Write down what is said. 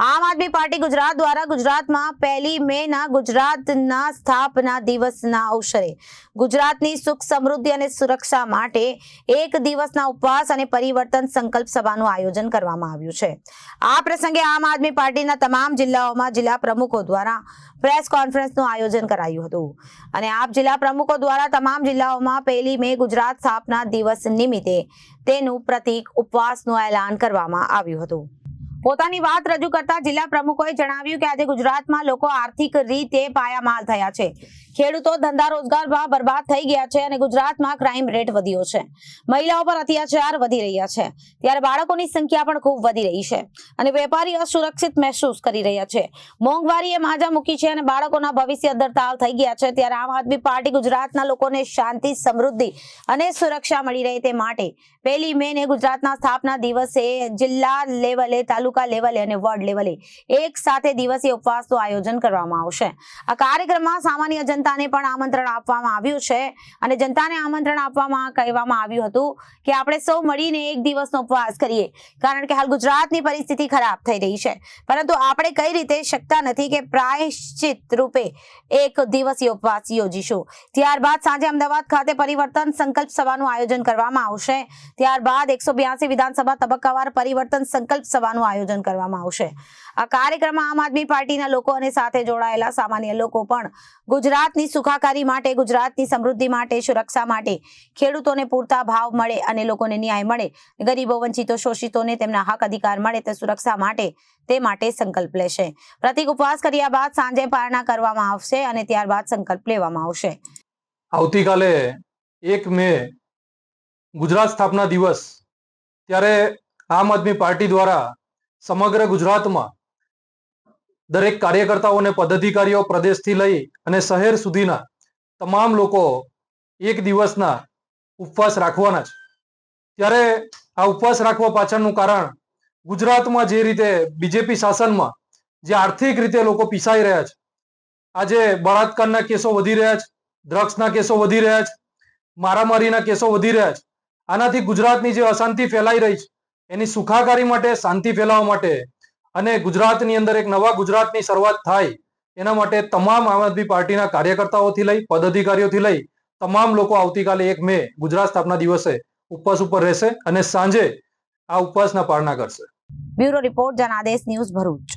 આમ આદમી પાર્ટી ગુજરાત દ્વારા ગુજરાતમાં પહેલી મે ના ગુજરાતના સ્થાપના દિવસના અવસરે ગુજરાતની સુખ સમૃદ્ધિ અને સુરક્ષા માટે એક દિવસના ઉપવાસ અને પરિવર્તન સંકલ્પ સભાનું આયોજન કરવામાં આવ્યું છે. આ પ્રસંગે આમ આદમી પાર્ટીના તમામ જિલ્લાઓમાં જિલ્લા પ્રમુખો દ્વારા પ્રેસ કોન્ફરન્સનું આયોજન કરાયું હતું. અને આપ જિલ્લા પ્રમુખો દ્વારા તમામ જિલ્લાઓમાં પહેલી મે ગુજરાત સ્થાપના દિવસ નિમિત્તે તેનું પ્રતીક ઉપવાસનું એલાન કરવામાં આવ્યું હતું. પોતાની વાત રજૂ કરતા જિલ્લા પ્રમુખોએ જણાવ્યું કે આજે ગુજરાતમાં લોકો આર્થિક રીતે પાયામાલ થયા છે. ખેડૂતો ધંધા રોજગારમાં બરબાદ થઈ ગયા છે અને ગુજરાતમાં ક્રાઇમ રેટ વધ્યો છે. મહિલાઓ પર અત્યાચાર વધી રહ્યા છે. ત્યારે બાળકોની સંખ્યા પણ ખૂબ વધી રહી છે અને વેપારી અસુરક્ષિત મહેસૂસ કરી રહ્યા છે. મોંઘવારીએ માજા મૂકી છે અને બાળકોના ભવિષ્ય અદ્ધરતાલ થઈ ગયા છે. ત્યારે આમ આદમી પાર્ટી ગુજરાતના લોકોને શાંતિ, સમૃદ્ધિ અને સુરક્ષા મળી રહે તે માટે પહેલી મે ગુજરાતના સ્થાપના દિવસે જિલ્લા લેવલે તાલુકા લેવલે અને વોર્ડ લેવલે એક સાથે દિવસીય ઉપવાસનું આયોજન કરવામાં આવશે. આ કાર્યક્રમમાં સામાન્ય જનતાને પણ આમંત્રણ આપવામાં આવ્યું છે અને જનતાને આમંત્રણ આપવામાં કહેવામાં આવ્યું હતું કે આપણે સૌ મળીને એક દિવસનો ઉપવાસ કરીએ, કારણ કે હાલ ગુજરાતની પરિસ્થિતિ ખરાબ થઈ રહી છે. પરંતુ આપણે કઈ રીતે શકતા નથી કે પ્રાયશ્ચિત રૂપે એક દિવસીય ઉપવાસ યોજીશું? ત્યારબાદ સાંજે અમદાવાદ ખાતે પરિવર્તન સંકલ્પ સભાનું આયોજન કરવામાં આવશે. ત્યારબાદ એકસો વિધાનસભા તબક્કાવાર પરિવર્તન સંકલ્પ સભાનું આયોજન કરવામાં આવશે. આ કાર્યક્રમમાં આમ આદમી પાર્ટીના લોકો અને સાથે જોડાયેલા સામાન્ય લોકો પણ ગુજરાતની સુખાકારી માટે, ગુજરાતની સમૃદ્ધિ માટે, સુરક્ષા માટે, ખેડૂતોને પૂરતા ભાવ મળે અને લોકોને ન્યાય મળે. ગરીબો વંચિતો, શોષિતોને તેમના હક અધિકાર મળે તે સુરક્ષા માટે, તે માટે સંકલ્પ લેશે. પ્રતિક ઉપવાસ કર્યા બાદ સાંજે પારણા કરવામાં આવશે અને ત્યારબાદ સંકલ્પ લેવામાં આવશે. આવતીકાલે એક મે ગુજરાત સ્થાપના દિવસ, ત્યારે આમ આદમી પાર્ટી દ્વારા સમગ્ર ગુજરાતમાં દરેક કાર્યકર્તાઓ અને પદાધિકારીઓ પ્રદેશથી લઈ અને શહેર સુધીના તમામ લોકો એક દિવસના ઉપવાસ રાખવાના છે. ત્યારે આ ઉપવાસ રાખવા પાછળનું કારણ ગુજરાતમાં જે રીતે બીજેપી શાસનમાં જે આર્થિક રીતે લોકો પીસાઈ રહ્યા છે. આજે બળાત્કારના કેસો વધી રહ્યા છે, ડ્રગ્સના કેસો વધી રહ્યા છે, મારામારીના કેસો વધી રહ્યા છે. આનાથી ગુજરાતની જે અશાંતિ ફેલાઈ રહી છે એની સુખાકારી માટે, શાંતિ ફેલાવવા માટે અને ગુજરાતની અંદર એક નવા ગુજરાતની શરૂઆત થાય એના માટે તમામ આમ આદમી પાર્ટીના કાર્યકર્તાઓથી લઈ, પદાધિકારીઓથી લઈ, તમામ લોકો આવતીકાલે એક મે ગુજરાત સ્થાપના દિવસે ઉપવાસ ઉપર રહેશે અને સાંજે આ ઉપવાસના પાળના કરશે. Bureau report Janadesh news Bharuch.